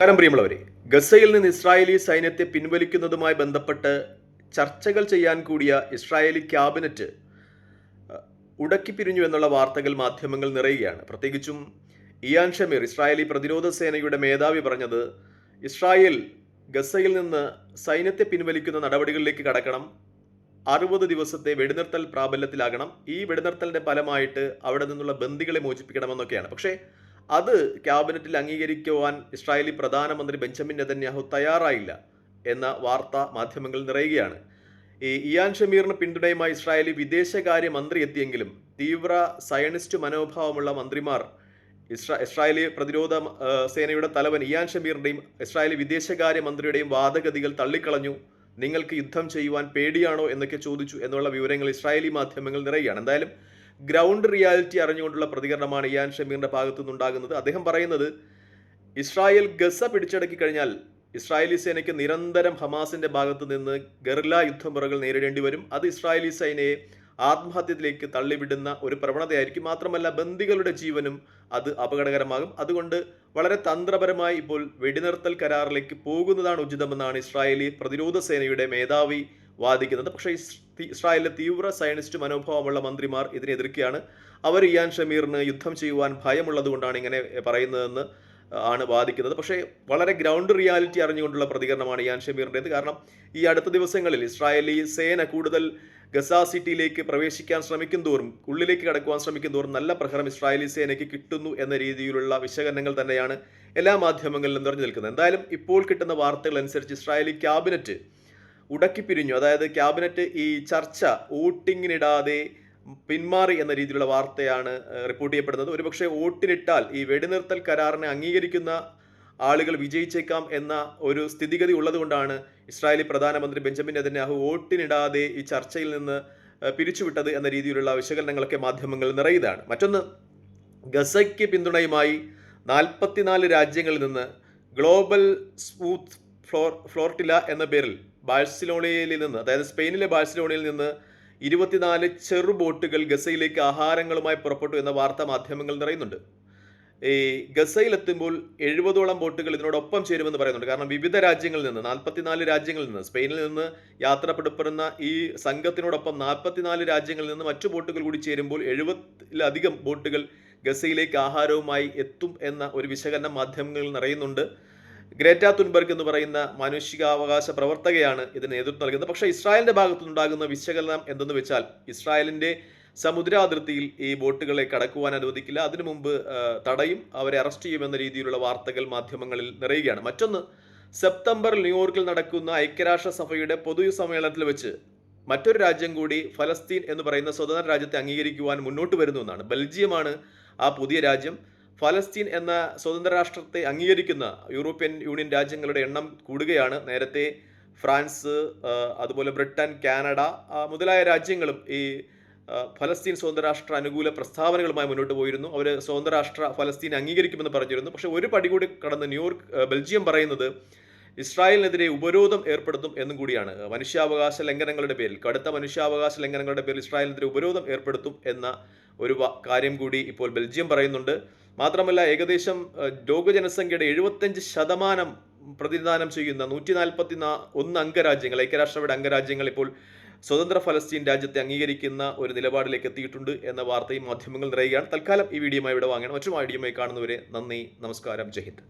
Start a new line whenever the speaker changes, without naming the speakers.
നമസ്കാരം പ്രിയമുള്ളവരെ. ഗസയിൽ നിന്ന് ഇസ്രായേലി സൈന്യത്തെ പിൻവലിക്കുന്നതുമായി ബന്ധപ്പെട്ട് ചർച്ചകൾ ചെയ്യാൻ കൂടിയ ഇസ്രായേലി ക്യാബിനറ്റ് ഉടക്കി പിരിഞ്ഞു എന്നുള്ള വാർത്തകൾ മാധ്യമങ്ങൾ നിറയുകയാണ്. പ്രത്യേകിച്ചും ഇയാൻ ഷമീർ ഇസ്രായേലി പ്രതിരോധ സേനയുടെ മേധാവി പറഞ്ഞത് ഇസ്രായേൽ ഗസയിൽ നിന്ന് സൈന്യത്തെ പിൻവലിക്കുന്ന നടപടികളിലേക്ക് കടക്കണം. അറുപത് ദിവസത്തെ വെടിനിർത്തൽ പ്രാബല്യത്തിലാകണം. ഈ വെടിനിർത്തലിന്റെ ഫലമായിട്ട് അവിടെ നിന്നുള്ള ബന്ദികളെ മോചിപ്പിക്കണമെന്നൊക്കെയാണ്. പക്ഷേ അത് ക്യാബിനറ്റിൽ അംഗീകരിക്കുവാൻ ഇസ്രായേലി പ്രധാനമന്ത്രി ബെഞ്ചമിൻ നെതന്യാഹു തയ്യാറായില്ല എന്ന വാർത്ത മാധ്യമങ്ങൾ നിറയുകയാണ്. ഈ ഇയാൻ ഷമീറിന് പിന്തുണയുമായി ഇസ്രായേലി വിദേശകാര്യ മന്ത്രി എത്തിയെങ്കിലും തീവ്ര സയനിസ്റ്റ് മനോഭാവമുള്ള മന്ത്രിമാർ ഇസ്രാ ഇസ്രായേലി പ്രതിരോധ സേനയുടെ തലവൻ ഇയാൻ ഷമീറിന്റെയും ഇസ്രായേലി വിദേശകാര്യ മന്ത്രിയുടെയും വാദഗതികൾ തള്ളിക്കളഞ്ഞു. നിങ്ങൾക്ക് യുദ്ധം ചെയ്യുവാൻ പേടിയാണോ എന്നൊക്കെ ചോദിച്ചു എന്നുള്ള വിവരങ്ങൾ ഇസ്രായേലി മാധ്യമങ്ങൾ നിറയുകയാണ്. എന്തായാലും ഗ്രൗണ്ട് റിയാലിറ്റി അറിഞ്ഞുകൊണ്ടുള്ള പ്രതികരണമാണ് ഇയാൻ ഷമീറിന്റെ ഭാഗത്തു നിന്നുണ്ടാകുന്നത് അദ്ദേഹം പറയുന്നത് ഇസ്രായേൽ ഗസ പിടിച്ചടക്കി കഴിഞ്ഞാൽ ഇസ്രായേലി സേനയ്ക്ക് നിരന്തരം ഹമാസിന്റെ ഭാഗത്തു നിന്ന് ഗറില്ല യുദ്ധമുറകൾ നേരിടേണ്ടി വരും. അത് ഇസ്രായേലി സേനയെ ആത്മഹത്യത്തിലേക്ക് തള്ളിവിടുന്ന ഒരു പ്രവണതയായിരിക്കും. മാത്രമല്ല ബന്ദികളുടെ ജീവനും അത് അപകടകരമാകും. അതുകൊണ്ട് വളരെ തന്ത്രപരമായി ഇപ്പോൾ വെടിനിർത്തൽ കരാറിലേക്ക് പോകുന്നതാണ് ഉചിതമെന്നാണ് ഇസ്രായേലി പ്രതിരോധ സേനയുടെ മേധാവി വാദിക്കുന്നത്. പക്ഷേ ഇസ്- ഇസ്രായേലിലെ തീവ്ര സയനിസ്റ്റ് മനോഭാവമുള്ള മന്ത്രിമാർ ഇതിനെ എതിർക്കുകയാണ്. അവർ ഇയാൻ ഷമീറിന് യുദ്ധം ചെയ്യുവാൻ ഭയമുള്ളതുകൊണ്ടാണ് ഇങ്ങനെ പറയുന്നതെന്ന് ആണ് വാദിക്കുന്നത്. പക്ഷേ വളരെ ഗ്രൗണ്ട് റിയാലിറ്റി അറിഞ്ഞുകൊണ്ടുള്ള പ്രതികരണമാണ് ഇയാൻ ഷമീറിന്റെത്. കാരണം ഈ അടുത്ത ദിവസങ്ങളിൽ ഇസ്രായേലി സേന കൂടുതൽ ഗസ സിറ്റിയിലേക്ക് പ്രവേശിക്കാൻ ശ്രമിക്കും തോറും ഉള്ളിലേക്ക് കടക്കുവാൻ ശ്രമിക്കും തോറും നല്ല പ്രഹരം ഇസ്രായേലി സേനയ്ക്ക് കിട്ടുന്നു എന്ന രീതിയിലുള്ള വിശകലനങ്ങൾ തന്നെയാണ് എല്ലാ മാധ്യമങ്ങളിലും നിറഞ്ഞു നിൽക്കുന്നത്. എന്തായാലും ഇപ്പോൾ കിട്ടുന്ന വാർത്തകൾ അനുസരിച്ച് ഇസ്രായേലി ക്യാബിനറ്റ് ഉടക്കിപ്പിരിഞ്ഞു. അതായത് ക്യാബിനറ്റ് ഈ ചർച്ച വോട്ടിങ്ങിനിടാതെ പിന്മാറി എന്ന രീതിയിലുള്ള വാർത്തയാണ് റിപ്പോർട്ട് ചെയ്യപ്പെടുന്നത്. ഒരുപക്ഷെ വോട്ടിനിട്ടാൽ ഈ വെടിനിർത്തൽ കരാറിനെ അംഗീകരിക്കുന്ന ആളുകൾ വിജയിച്ചേക്കാം എന്ന ഒരു സ്ഥിതിഗതി ഉള്ളതുകൊണ്ടാണ് ഇസ്രായേലി പ്രധാനമന്ത്രി ബെഞ്ചമിൻ നെതന്യാഹു വോട്ടിനിടാതെ ഈ ചർച്ചയിൽ നിന്ന് പിരിച്ചുവിട്ടത് എന്ന രീതിയിലുള്ള വിശകലനങ്ങളൊക്കെ മാധ്യമങ്ങൾ നിറയുന്നതാണ്. മറ്റൊന്ന് ഗസയ്ക്ക് പിന്തുണയുമായി നാൽപ്പത്തിനാല് രാജ്യങ്ങളിൽ നിന്ന് ഗ്ലോബൽ സ്മൂത്ത് ഫ്ലോർ ഫ്ലോർട്ടില എന്ന പേരിൽ ബാഴ്സലോണയിൽ നിന്ന് അതായത് സ്പെയിനിലെ ബാഴ്സലോണയിൽ നിന്ന് ഇരുപത്തിനാല് ചെറു ബോട്ടുകൾ ഗസയിലേക്ക് ആഹാരങ്ങളുമായി പുറപ്പെട്ടു എന്ന വാർത്താ മാധ്യമങ്ങൾ നിറയുന്നുണ്ട്. ഈ ഗസയിലെത്തുമ്പോൾ എഴുപതോളം ബോട്ടുകൾ ഇതിനോടൊപ്പം ചേരുമെന്ന് പറയുന്നുണ്ട്. കാരണം വിവിധ രാജ്യങ്ങളിൽ നിന്ന് നാൽപ്പത്തിനാല് രാജ്യങ്ങളിൽ നിന്ന് സ്പെയിനിൽ നിന്ന് യാത്രപ്പെടുപ്പെടുന്ന ഈ സംഘത്തിനോടൊപ്പം നാൽപ്പത്തിനാല് രാജ്യങ്ങളിൽ നിന്ന് മറ്റു ബോട്ടുകൾ കൂടി ചേരുമ്പോൾ എഴുപതിലധികം ബോട്ടുകൾ ഗസയിലേക്ക് ആഹാരവുമായി എത്തും എന്ന ഒരു വിശകലനം മാധ്യമങ്ങളിൽ നിറയുന്നുണ്ട്. ഗ്രേറ്റ തുൻബർഗ് എന്ന് പറയുന്ന മാനുഷികാവകാശ പ്രവർത്തകയാണ് ഇതിന് നേതൃത്വം നൽകുന്നത്. പക്ഷേ ഇസ്രായേലിന്റെ ഭാഗത്തുനിന്നുണ്ടാകുന്ന വിശകലനം എന്തെന്ന് വെച്ചാൽ ഇസ്രായേലിന്റെ സമുദ്രാതിർത്തിയിൽ ഈ ബോട്ടുകളെ കടക്കുവാൻ അനുവദിക്കില്ല. അതിനു മുമ്പ് തടയും അവരെ അറസ്റ്റ് ചെയ്യുമെന്ന രീതിയിലുള്ള വാർത്തകൾ മാധ്യമങ്ങളിൽ നിറയുകയാണ്. മറ്റൊന്ന് സെപ്റ്റംബറിൽ ന്യൂയോർക്കിൽ നടക്കുന്ന ഐക്യരാഷ്ട്ര സഭയുടെ പൊതു സമ്മേളനത്തിൽ വെച്ച് മറ്റൊരു രാജ്യം കൂടി ഫലസ്തീൻ എന്ന് പറയുന്ന സ്വതന്ത്ര രാജ്യത്തെ അംഗീകരിക്കുവാൻ മുന്നോട്ട് വരുന്നു എന്നാണ്. ബെൽജിയമാണ് ആ പുതിയ രാജ്യം. ഫലസ്തീൻ എന്ന സ്വതന്ത്ര രാഷ്ട്രത്തെ അംഗീകരിക്കുന്ന യൂറോപ്യൻ യൂണിയൻ രാജ്യങ്ങളുടെ എണ്ണം കൂടുകയാണ്. നേരത്തെ ഫ്രാൻസ് അതുപോലെ ബ്രിട്ടൻ കാനഡ മുതലായ രാജ്യങ്ങളും ഈ ഫലസ്തീൻ സ്വതന്ത്ര രാഷ്ട്ര അനുകൂല പ്രസ്താവനകളുമായി മുന്നോട്ട് പോയിരുന്നു. അവർ സ്വതന്ത്ര രാഷ്ട്ര ഫലസ്തീൻ അംഗീകരിക്കുമെന്ന് പറഞ്ഞിരുന്നു. പക്ഷേ ഒരു പടി കൂടി കടന്ന് ന്യൂയോർക്ക് ബെൽജിയം പറയുന്നത് ഇസ്രായേലിനെതിരെ ഉപരോധം ഏർപ്പെടുത്തും എന്നും കൂടിയാണ്. മനുഷ്യാവകാശ ലംഘനങ്ങളുടെ പേരിൽ കടുത്ത മനുഷ്യാവകാശ ലംഘനങ്ങളുടെ പേരിൽ ഇസ്രായേലിനെതിരെ ഉപരോധം ഏർപ്പെടുത്തും എന്ന ഒരു കാര്യം കൂടി ഇപ്പോൾ ബെൽജിയം പറയുന്നുണ്ട്. മാത്രമല്ല ഏകദേശം ലോക ജനസംഖ്യയുടെ എഴുപത്തഞ്ച് ശതമാനം പ്രതിനിധാനം ചെയ്യുന്ന നൂറ്റി നാൽപ്പത്തി നാ ഒന്ന് അംഗരാജ്യങ്ങൾ ഐക്യരാഷ്ട്രയുടെ അംഗരാജ്യങ്ങൾ ഇപ്പോൾ സ്വതന്ത്ര ഫലസ്തീൻ രാജ്യത്തെ അംഗീകരിക്കുന്ന ഒരു നിലപാടിലേക്ക് എത്തിയിട്ടുണ്ട് എന്ന വാർത്തയും മാധ്യമങ്ങൾ നിറയുകയാണ്. തൽക്കാലം ഈ വീഡിയോമായി ഇവിടെ വാങ്ങണം. മറ്റു വീഡിയോമായി കാണുന്നവരെ നന്ദി നമസ്കാരം ജയ് ഹിന്ദ്.